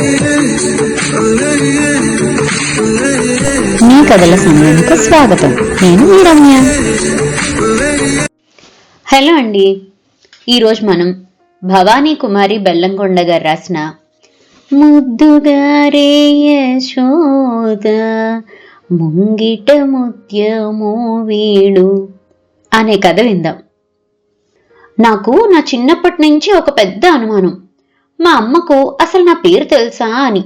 మీ కథల సమయానికి స్వాగతం. నేను మీ రమ్య. హలో అండి. ఈరోజు మనం భవానీ కుమారి బెల్లంకొండ గారు రాసిన ముద్దుగారే యశోద ముంగిట ముత్యమో వీడు అనే కథ విందాం. నాకు నా చిన్నప్పటి నుంచి ఒక పెద్ద అనుమానం. మా అమ్మకు అసలు నా పేరు తెలుసా అని.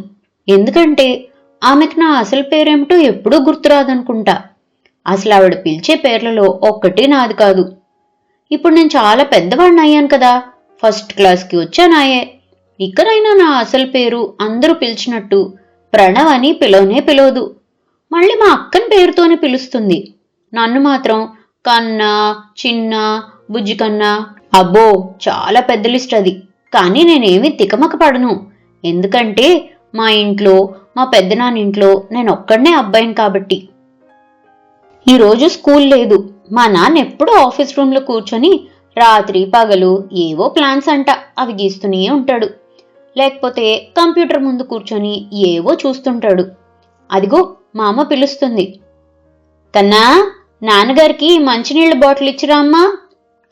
ఎందుకంటే ఆమెకు నా అసలు పేరేమిటో ఎప్పుడూ గుర్తురాదనుకుంటా. అసలు ఆవిడ పిలిచే పేర్లలో ఒక్కటి నాది కాదు. ఇప్పుడు నేను చాలా పెద్దవాడిని అయ్యాను కదా. ఫస్ట్ క్లాస్కి వచ్చానాయే ఇక్కడైనా నా అసలు పేరు అందరూ పిలిచినట్టు ప్రణవ్ అని పిలవనే పిలవదు. మళ్ళీ మా అక్కని పేరుతోనే పిలుస్తుంది. నన్ను మాత్రం కన్నా చిన్న బుజ్జి కన్నా. అబ్బో చాలా పెద్ద లిస్ట్ అది. కానీ నేనేమి తికమక పడను ఎందుకంటే మా ఇంట్లో మా పెద్దనాన్న ఇంట్లో నేను ఒక్కడనే అబ్బాయిని కాబట్టి. ఈరోజు స్కూల్ లేదు. మా నాన్న ఎప్పుడూ ఆఫీస్ రూమ్లో కూర్చొని రాత్రి పగలు ఏవో ప్లాన్స్ అంట అవి గీస్తూనే ఉంటాడు. లేకపోతే కంప్యూటర్ ముందు కూర్చొని ఏవో చూస్తుంటాడు. అదిగో మా అమ్మ పిలుస్తుంది. కన్నా నాన్నగారికి మంచినీళ్ళ బాటిల్ ఇచ్చిరామ్మా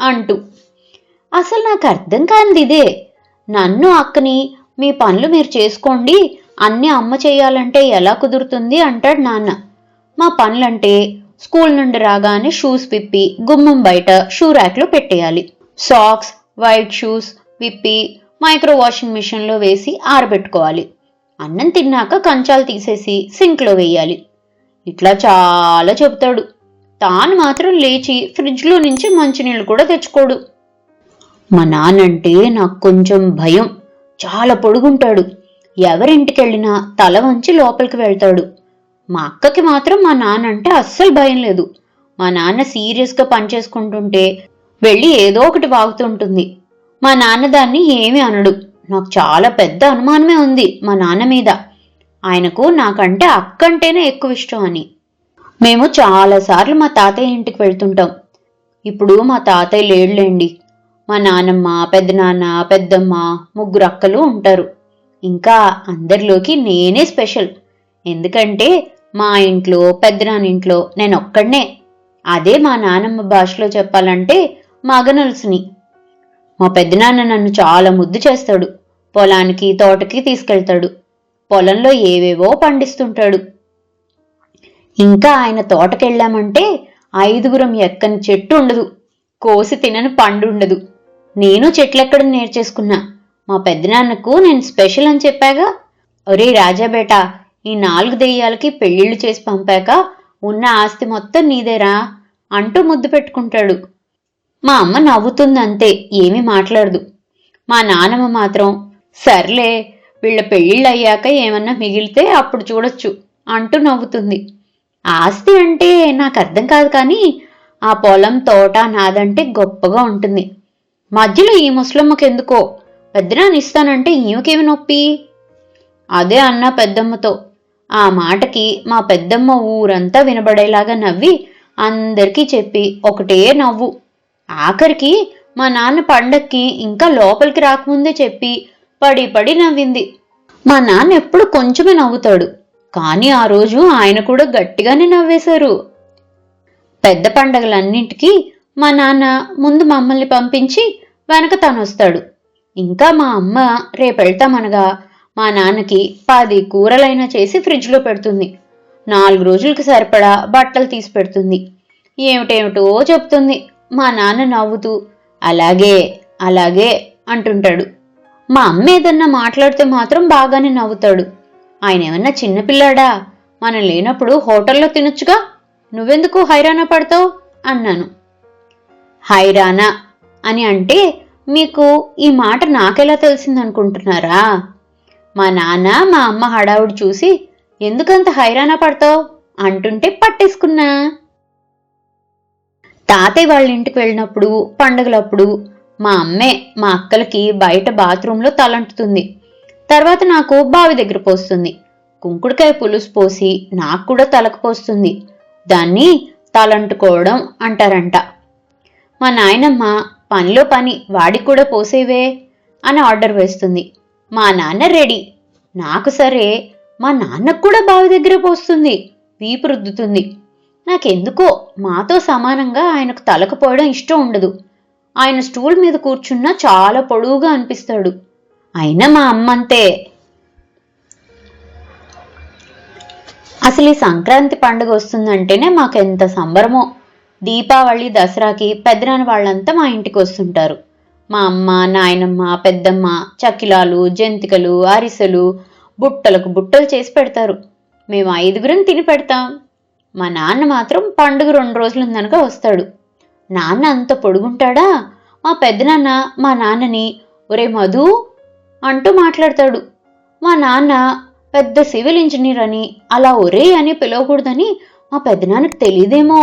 అంటూ. అసలు నాకు అర్థం కానిది ఇదే. నన్ను అక్కని మీ పనులు మీరు చేసుకోండి. అన్నీ అమ్మ చేయాలంటే ఎలా కుదురుతుంది? అంటాడు నాన్న. మా పనులంటే స్కూల్ నుండి రాగానే షూస్ విప్పి గుమ్మం బయట షూ ర్యాక్లో పెట్టేయాలి. సాక్స్ వైట్ షూస్ విప్పి మైక్రో వాషింగ్ మిషన్లో వేసి ఆరబెట్టుకోవాలి. అన్నం తిన్నాక కంచాలు తీసేసి సింక్లో వేయాలి. ఇట్లా చాలా చెబుతాడు. తాను మాత్రం లేచి ఫ్రిడ్జ్లో నుంచి మంచినీళ్ళు కూడా తెచ్చుకోడు. మా నాన్నంటే నాకు కొంచెం భయం. చాలా పొడుగుంటాడు. ఎవరింటికెళ్ళినా తల వంచి లోపలికి వెళ్తాడు. మా అక్కకి మాత్రం మా నాన్న అంటే అస్సలు భయం లేదు. మా నాన్న సీరియస్గా పనిచేసుకుంటుంటే వెళ్ళి ఏదో ఒకటి వాగుతుంటుంది. మా నాన్న దాన్ని ఏమీ అనడు. నాకు చాలా పెద్ద అనుమానమే ఉంది మా నాన్న మీద. ఆయనకు నాకంటే అక్కంటేనే ఎక్కువ ఇష్టం అని. మేము చాలాసార్లు మా తాతయ్య ఇంటికి వెళ్తుంటాం. ఇప్పుడు మా తాతయ్య లేడులేండి. మా నానమ్మ పెద్దనాన్న పెద్దమ్మ ముగ్గురు అక్కలు ఉంటారు. ఇంకా అందరిలోకి నేనే స్పెషల్. ఎందుకంటే మా ఇంట్లో పెద్దనాన్న ఇంట్లో నేను ఒక్కడనే. అదే మా నానమ్మ భాషలో చెప్పాలంటే మగనలుసుని. మా పెద్దనాన్న నన్ను చాలా ముద్దు చేస్తాడు. పొలానికి తోటకి తీసుకెళ్తాడు. పొలంలో ఏవేవో పండిస్తుంటాడు. ఇంకా ఆయన తోటకెళ్ళామంటే ఐదుగురం ఎక్కని చెట్టు ఉండదు. కోసి తినని పండు ఉండదు. నేను చెట్లెక్కడం నేర్చేసుకున్నా? మా పెద్దనాన్నకు నేను స్పెషల్ అని చెప్పాగా? ఒరే రాజాబేట ఈ నాలుగు దెయ్యాలకి పెళ్ళిళ్ళు చేసి పంపాక ఉన్న ఆస్తి మొత్తం నీదేరా? అంటూ ముద్దు పెట్టుకుంటాడు. మా అమ్మ నవ్వుతుంది అంతే ఏమీ మాట్లాడదు. మా నానమ్మ మాత్రం సర్లే వీళ్ళ పెళ్ళిళ్ళు అయ్యాక ఏమన్నా మిగిలితే అప్పుడు చూడొచ్చు అంటూ నవ్వుతుంది. ఆస్తి అంటే నాకు అర్థం కాదు కానీ ఆ పొలం తోట నాదంటే గొప్పగా ఉంటుంది. మధ్యలో ఈ ముసలమ్మకెందుకో? పెద్దనాన్ని ఇస్తానంటే ఈమెకేమి నొప్పి? అదే అన్న పెద్దమ్మతో. ఆ మాటకి మా పెద్దమ్మ ఊరంతా వినబడేలాగా నవ్వి అందరికీ చెప్పి ఒకటే నవ్వు. ఆఖరికి మా నాన్న పండక్కి ఇంకా లోపలికి రాకముందే చెప్పి పడి పడి నవ్వింది. మా నాన్న ఎప్పుడు కొంచెమే నవ్వుతాడు. కానీ ఆ రోజు ఆయన కూడా గట్టిగానే నవ్వేశారు. పెద్ద పండగలన్నింటికీ మా నాన్న ముందు మమ్మల్ని పంపించి వెనక తనొస్తాడు. ఇంకా మా అమ్మ రేపెళ్తామనగా మా నాన్నకి పది కూరలైనా చేసి ఫ్రిడ్జ్లో పెడుతుంది. నాలుగు రోజులకి సరిపడా బట్టలు తీసి పెడుతుంది. ఏమిటేమిటో చెప్తుంది. మా నాన్న నవ్వుతూ అలాగే అలాగే అంటుంటాడు. మా అమ్మ ఏదన్నా మాట్లాడితే మాత్రం బాగానే నవ్వుతాడు. ఆయన ఏమన్నా చిన్నపిల్లాడా మనం లేనప్పుడు హోటల్లో తినొచ్చుగా? నువ్వెందుకు హైరాణ పడతావు? అన్నాను. హైరానా అని అంటే మీకు ఈ మాట నాకెలా తెలిసిందనుకుంటున్నారా? మా నాన్న మా అమ్మ హడావుడి చూసి ఎందుకంత హైరాణ పడతావు? అంటుంటే పట్టేసుకున్నా. తాతయ్య వాళ్ళ ఇంటికి వెళ్ళినప్పుడు పండగలప్పుడు మా అమ్మే మా అక్కలకి బయట బాత్రూంలో తలంటుతుంది. తర్వాత నాకు బావి దగ్గర పోస్తుంది. కుంకుడుకాయ పులుసు పోసి నాకు కూడా తలకు పోస్తుంది. దాన్ని తలంటుకోవడం అంటారంట. మా నాయనమ్మ పనిలో పని వాడికి కూడా పోసేవే అని ఆర్డర్ వేస్తుంది. మా నాన్న రెడీ. నాకు సరే మా నాన్నకు కూడా బావి దగ్గర పోస్తుంది. వీపు రుద్దుతుంది. నాకెందుకో మాతో సమానంగా ఆయనకు తలకు పోయడం ఇష్టం ఉండదు. ఆయన స్టూల్ మీద కూర్చున్నా చాలా పొడవుగా అనిపిస్తాడు. అయినా మా అమ్మంతే. అసలు ఈ సంక్రాంతి పండుగ వస్తుందంటేనే మాకు ఎంత సంబరమో. దీపావళి దసరాకి పెద్దనాన్న వాళ్ళంతా మా ఇంటికి వస్తుంటారు. మా అమ్మ నాయనమ్మ పెద్దమ్మ చక్కిలాలు జంతికలు అరిసెలు బుట్టలకు బుట్టలు చేసి పెడతారు. మేము ఐదుగురం తిని పెడతాం. మా నాన్న మాత్రం పండుగ రెండు రోజులు ఉందనక వస్తాడు. నాన్న అంత పొడుగుంటాడా? మా పెద్దనాన్న మా నాన్నని ఒరే మధు అంటూ మాట్లాడతాడు. మా నాన్న పెద్ద సివిల్ ఇంజనీర్ అని అలా ఒరే అని పిలవకూడదని మా పెద్దనాన్నకు తెలియదేమో.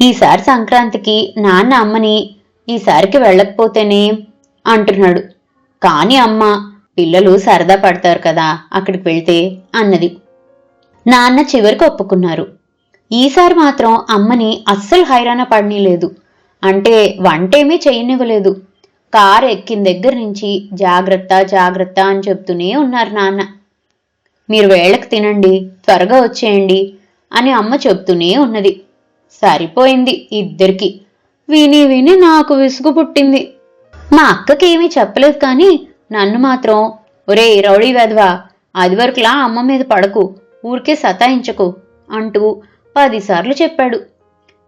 ఈసారి సంక్రాంతికి నాన్న అమ్మని ఈసారికి వెళ్ళకపోతేనే అంటున్నాడు. కాని అమ్మ పిల్లలు సరదా పడతారు కదా అక్కడికి వెళ్తే అన్నది. నాన్న చివరికి ఒప్పుకున్నారు. ఈసారి మాత్రం అమ్మని అస్సలు హైరాణ పడనీలేదు. అంటే వంటేమీ చేయనివ్వలేదు. కారు ఎక్కిన దగ్గర నుంచి జాగ్రత్త జాగ్రత్త అని చెప్తూనే ఉన్నారు నాన్న. మీరు వేళకు తినండి త్వరగా వచ్చేయండి అని అమ్మ చెప్తూనే ఉన్నది. సరిపోయింది ఇద్దరికి. విని విని నాకు విసుగు పుట్టింది. మా అక్కకేమీ చెప్పలేదు కానీ నన్ను మాత్రం ఒరే రౌడీ వెధవా అది వరకులా అమ్మ మీద పడకు ఊరికే సతాయించకు అంటూ పదిసార్లు చెప్పాడు.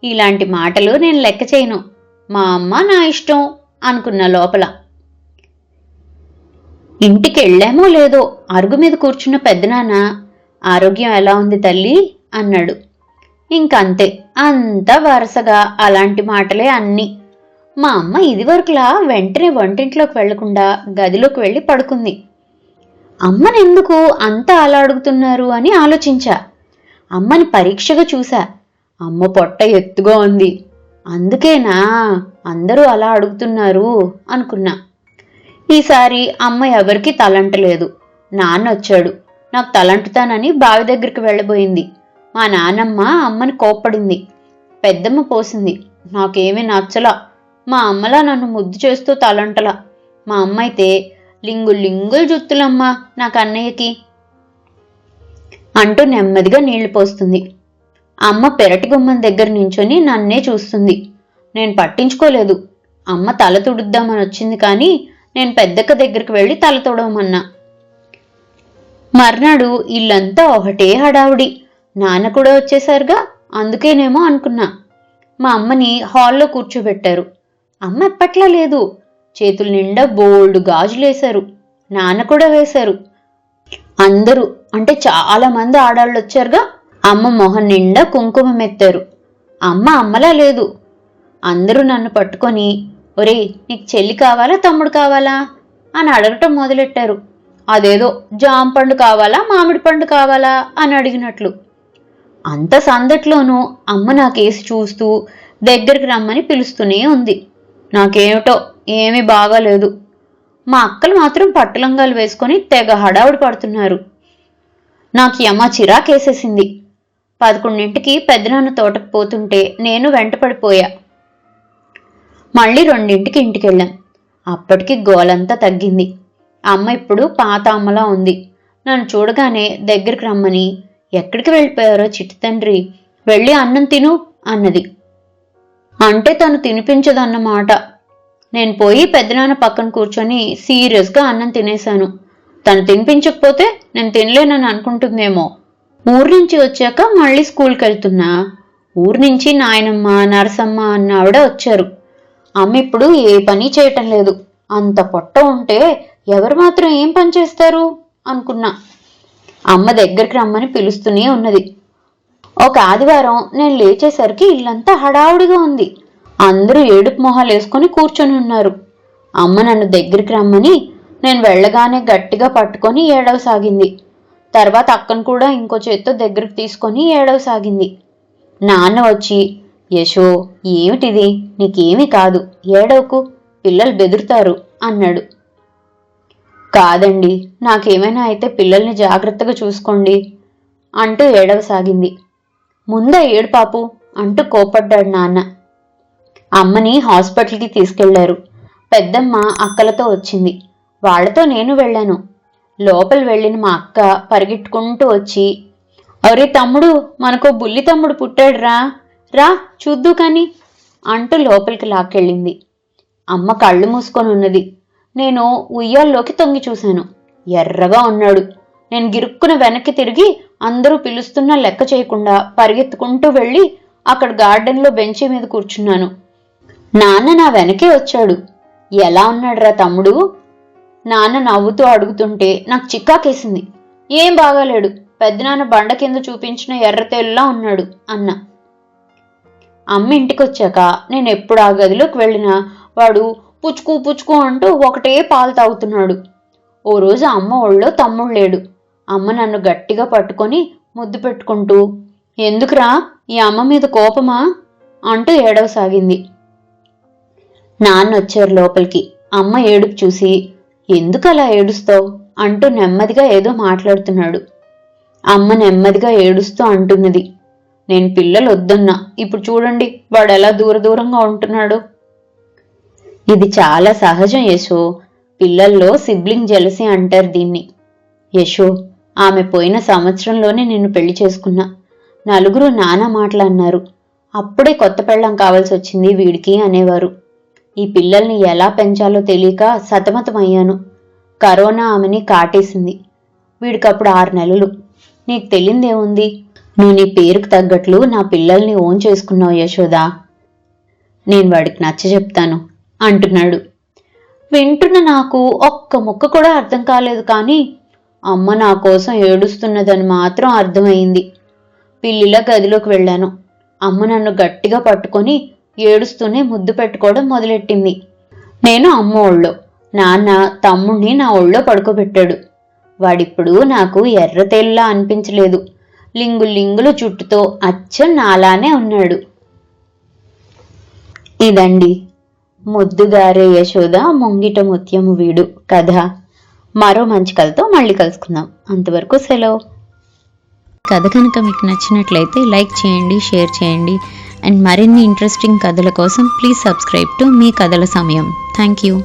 ఇలాంటి మాటలు నేను లెక్క చేయను. మా అమ్మ నా ఇష్టం అనుకున్న లోపల. ఇంటికి వెళ్ళామో లేదో అరుగు మీద కూర్చున్న పెద్దనాన్న ఆరోగ్యం ఎలా ఉంది తల్లి? అన్నాడు. ఇంకంతే. అంత వరుసగా అలాంటి మాటలే అన్నీ. మా అమ్మ ఇదివరకులా వెంటనే వంటింట్లోకి వెళ్ళకుండా గదిలోకి వెళ్ళి పడుకుంది. అమ్మని ఎందుకు అంత అలా అడుగుతున్నారు అని ఆలోచించా. అమ్మని పరీక్షగా చూసా. అమ్మ పొట్ట ఎత్తుగా ఉంది. అందుకేనా అందరూ అలా అడుగుతున్నారు అనుకున్నా. ఈసారి అమ్మ ఎవరికీ తలంటలేదు. నాన్న వచ్చాడు నాకు తలంటుతానని బావి దగ్గరికి వెళ్ళబోయింది. మా నానమ్మ అమ్మని కోప్పడింది. పెద్దమ్మ పోసింది. నాకేమీ నచ్చలా. మా అమ్మలా నన్ను ముద్దు చేస్తూ తలంటలా. మా అమ్మ అయితే లింగులు లింగులు జుత్తులమ్మా నాకు అన్నయ్యకి అంటూ నెమ్మదిగా నీళ్ళు పోస్తుంది. అమ్మ పెరటి గుమ్మం దగ్గర నించొని నన్నే చూస్తుంది. నేను పట్టించుకోలేదు. అమ్మ తల తుడుద్దామని వచ్చింది కానీ నేను పెద్దక్క దగ్గరికి వెళ్ళి తల తుడవమన్నా. మర్నాడు ఇల్లంతా ఒకటే హడావుడి. నాన్న కూడా వచ్చేసరిగా అందుకేనేమో అనుకున్నా. మా అమ్మని హాల్లో కూర్చోబెట్టారు. అమ్మ ఎప్పట్లా లేదు. చేతుల నిండా బోల్డ్ గాజులేశారు నాన్న కూడా వేశారు. అందరూ అంటే చాలా మంది ఆడాళ్ళు వచ్చారుగా. అమ్మ మొహం నిండా కుంకుమ మెత్తారు. అమ్మ అమ్మలా లేదు. అందరూ నన్ను పట్టుకొని ఒరే నీకు చెల్లి కావాలా తమ్ముడు కావాలా? అని అడగటం మొదలెట్టారు. అదేదో జామ పండు కావాలా మామిడి పండు కావాలా? అని అడిగినట్లు. అంత సందట్లోనూ అమ్మ నాకేసి చూస్తూ దగ్గరికి రమ్మని పిలుస్తూనే ఉంది. నాకేమిటో ఏమీ బాగాలేదు. మా అక్కలు మాత్రం పట్టులంగాలు వేసుకొని తెగ హడావుడి పడుతున్నారు. నాకు ఈ అమ్మ చిరాకేసేసింది పదకొండింటికి పెద్దనాన్న తోటకు పోతుంటే నేను వెంటపడిపోయా. మళ్ళీ రెండింటికి ఇంటికెళ్ళాం. అప్పటికి గోలంతా తగ్గింది. అమ్మ ఇప్పుడు పాత అమ్మలా ఉంది. నన్ను చూడగానే దగ్గరికి రమ్మని ఎక్కడికి వెళ్ళిపోయారో చిట్టి తండ్రి. వెళ్ళి అన్నం తిను అన్నది. అంటే తను తినిపించదన్నమాట. నేను పోయి పెద్దనాన్న పక్కన కూర్చొని సీరియస్గా అన్నం తినేశాను. తను తినిపించకపోతే నేను తినలేనని అనుకుంటుందేమో. ఊరు నుంచి వచ్చాక మళ్ళీ స్కూల్కి వెళ్తున్నా. ఊరు నుంచి నాయనమ్మ నరసమ్మ అన్న ఆవిడ వచ్చారు. అమ్మ ఇప్పుడు ఏ పని చేయటం లేదు. అంత పొట్ట ఉంటే ఎవరు మాత్రం ఏం పని చేస్తారు? అనుకున్నా. అమ్మ దగ్గరికి రమ్మని పిలుస్తూనే ఉన్నది. ఒక ఆదివారం నేను లేచేసరికి ఇల్లంతా హడావుడిగా ఉంది. అందరూ ఏడుపు మొహాలు వేసుకొని కూర్చొని ఉన్నారు. అమ్మ నన్ను దగ్గరికి రమ్మని నేను వెళ్ళగానే గట్టిగా పట్టుకొని ఏడవసాగింది. తర్వాత అక్కను కూడా ఇంకో చేత్తో దగ్గరికి తీసుకొని ఏడవసాగింది. నాన్న వచ్చి యశో ఏమిటిది? నీకేమీ కాదు. ఏడవకు. పిల్లలు బెదురుతారు అన్నాడు. కాదండి నాకేమైనా అయితే పిల్లల్ని జాగ్రత్తగా చూసుకోండి అంటూ ఏడవసాగింది. ముందే ఏడు పాపు అంటూ కోపడ్డాడు నాన్న. అమ్మని హాస్పిటల్కి తీసుకెళ్ళారు. పెద్దమ్మ అక్కలతో వచ్చింది. వాళ్ళతో నేను వెళ్ళాను. లోపల వెళ్ళిన మా అక్క పరిగెట్టుకుంటూ వచ్చి ఒరే తమ్ముడు మనకో బుల్లి తమ్ముడు పుట్టాడు రా రా చూద్దు కాని అంటూ లోపలికి లాక్కెళ్ళింది. అమ్మ కళ్ళు మూసుకొని ఉన్నది. నేను ఉయ్యాల్లోకి తొంగి చూశాను. ఎర్రగా ఉన్నాడు. నేను గిరుక్కున వెనక్కి తిరిగి అందరూ పిలుస్తున్నా లెక్క చేయకుండా పరిగెత్తుకుంటూ వెళ్ళి అక్కడ గార్డెన్లో బెంచి మీద కూర్చున్నాను. నాన్న నా వెనకే వచ్చాడు. ఎలా ఉన్నాడురా తమ్ముడు? నాన్న నవ్వుతూ అడుగుతుంటే నాకు చిక్కాకేసింది. ఏం బాగాలేడు. పెద్దనాన్న బండ కింద చూపించిన ఎర్రతేలులా ఉన్నాడు అన్న. అమ్మ ఇంటికొచ్చాక నేను ఎప్పుడు ఆ గదిలోకి వెళ్ళినా వాడు పుచ్చుకు పుచ్చుకు అంటూ ఒకటే పాలు తాగుతున్నాడు. ఓ రోజు అమ్మ ఒళ్ళో తమ్ముడు లేడు. అమ్మ నన్ను గట్టిగా పట్టుకొని ముద్దు పెట్టుకుంటూ ఎందుకురా? ఈ అమ్మ మీద కోపమా? అంటూ ఏడవసాగింది. నాన్న వచ్చారు లోపలికి. అమ్మ ఏడుపు చూసి ఎందుకు అలా ఏడుస్తావు? అంటూ నెమ్మదిగా ఏదో మాట్లాడుతున్నాడు. అమ్మ నెమ్మదిగా ఏడుస్తూ అంటున్నది నేను పిల్లలు వద్దన్నా ఇప్పుడు చూడండి వాడు ఎలా దూర దూరంగా ఉంటున్నాడు? ఇది చాలా సహజం యశో పిల్లల్లో సిబ్లింగ్ జెలసీ అంటారు దీన్ని. యశో ఆమె పోయిన సంవత్సరంలోనే నిన్ను పెళ్ళి చేసుకున్నా. నలుగురు నానా మాటలు అన్నారు. అప్పుడే కొత్త పెళ్ళం కావాల్సి వచ్చింది వీడికి అనేవారు. ఈ పిల్లల్ని ఎలా పెంచాలో తెలియక సతమతమయ్యాను. కరోనా ఆమెని కాటేసింది. వీడికప్పుడు ఆరు నెలలు. నీకు తెలియందేముంది నువ్వు నీ పేరుకు తగ్గట్లు నా పిల్లల్ని ఓన్ చేసుకున్నావు యశోదా. నేను వాడికి నచ్చ చెప్తాను. అంటున్నాడు. వింటున్న నాకు ఒక్క ముక్క కూడా అర్థం కాలేదు కానీ అమ్మ నా కోసం ఏడుస్తున్నదని మాత్రం అర్థమైంది. పిల్లిలా గదిలోకి వెళ్ళాను. అమ్మ నన్ను గట్టిగా పట్టుకొని ఏడుస్తూనే ముద్దు పెట్టుకోవడం మొదలెట్టింది. నేను అమ్మ ఒళ్ళో నాన్న తమ్ముణ్ణి నా ఒళ్ళో పడుకోబెట్టాడు. వాడిప్పుడు నాకు ఎర్రతెల్లా అనిపించలేదు. లింగు లింగుల చుట్టుతో అచ్చం నాలానే ఉన్నాడు. ఇదండి ముద్దుగారే యశోద ముంగిట ముత్యము వీడు. కథ. మరో మంచి కథతో మళ్ళీ కలుసుకుందాం. అంతవరకు సెలవు. కథ కనుక మీకు నచ్చినట్లయితే లైక్ చేయండి షేర్ చేయండి. అండ్ మరిన్ని ఇంట్రెస్టింగ్ కథల కోసం ప్లీజ్ సబ్స్క్రైబ్ టు మీ కథల సమయం. Thank you.